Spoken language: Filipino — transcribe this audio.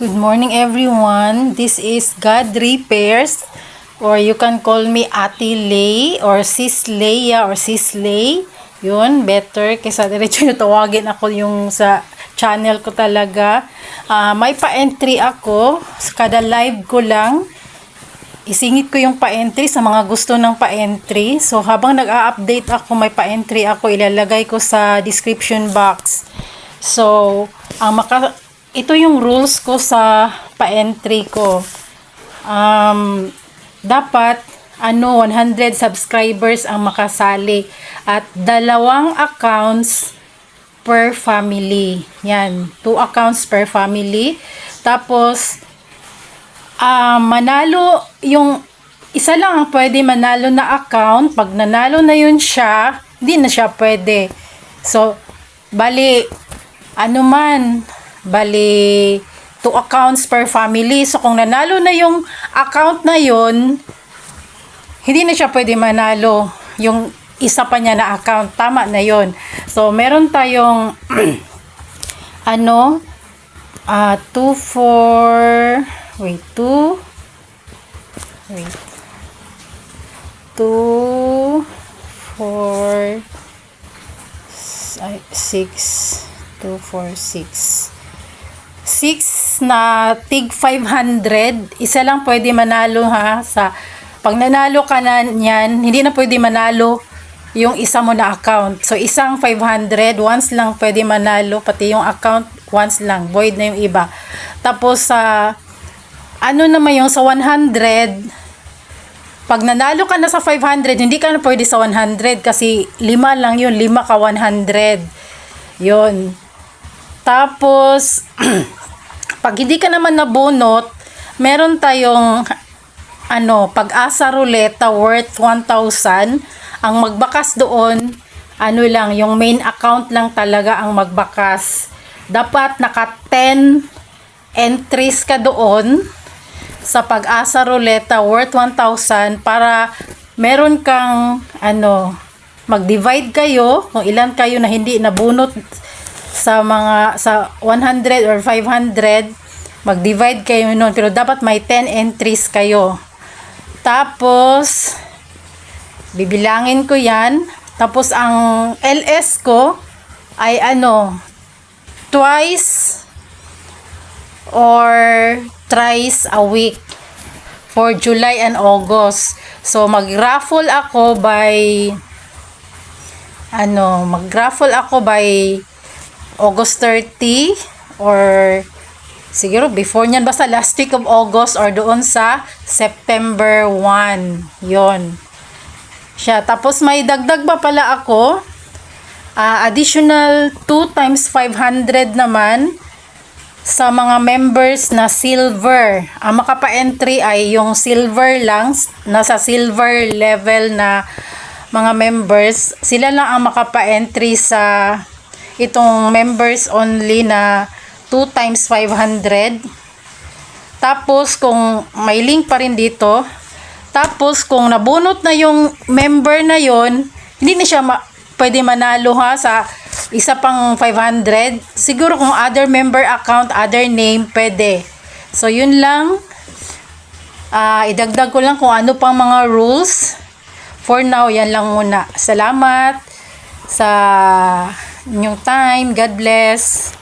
Good morning everyone. This is God Repairs or you can call me Ate Lay or Sis Leia or Sis Lay. Yun, better kaysa diretso nyo tawagin ako yung sa channel ko talaga. Ah, may pa-entry ako. Kada live ko lang, isingit ko yung pa-entry sa mga gusto ng pa-entry. So, habang nag-a-update ako, may pa-entry ako, ilalagay ko sa description box. So, ang maka ito yung rules ko sa pa-entry ko. Um, dapat ano 100 subscribers ang makasali at dalawang accounts per family. Yan, two accounts per family. Tapos ah manalo yung isa lang ang pwede manalo na account. Pag nanalo na yun siya, hindi na siya pwede. So, bali, ano man, bali, two accounts per family. So, kung nanalo na yung account na yun, hindi na siya pwede manalo yung isa pa niya na account. Tama na yon So, meron tayong ano, ah 2, 4, wait, 2, wait, 2, 4, 6, 2, 4, 6. 6 na tig 500, isa lang pwede manalo ha sa pag nanalo ka na niyan, hindi na pwede manalo yung isa mo na account. So isang 500, once lang pwede manalo, pati yung account once lang, void na yung iba. Tapos sa ano naman yung sa 100, pag nanalo ka na sa 500, hindi ka na pwede sa 100 kasi lima lang yun, lima ka 100. Yun. Tapos, pag hindi ka naman nabunot, meron tayong ano, pag-asa ruleta worth 1,000. Ang magbakas doon, ano lang, yung main account lang talaga ang magbakas. Dapat naka 10 entries ka doon sa pag-asa ruleta worth 1,000 para meron kang ano, mag-divide kayo kung ilan kayo na hindi nabunot sa mga sa 100 or 500 mag-divide kayo noon pero dapat may 10 entries kayo. Tapos bibilangin ko yan. Tapos ang LS ko ay ano twice or thrice a week for July and August. So mag-raffle ako by ano, mag-raffle ako by August 30 or siguro before niyan basta last week of August or doon sa September 1 yon siya tapos may dagdag pa pala ako ah, additional 2 times 500 naman sa mga members na silver. Ang makapa-entry ay yung silver lang, nasa silver level na mga members. Sila lang ang makapa-entry sa itong members only na 2 times 500. Tapos, kung may link pa rin dito, tapos kung nabunot na yung member na yon hindi na siya ma- pwede manalo ha sa isa pang 500. Siguro kung other member account, other name, pwede. So, yun lang. Ah, idagdag ko lang kung ano pang mga rules. For now, yan lang muna. Salamat sa inyong time. God bless.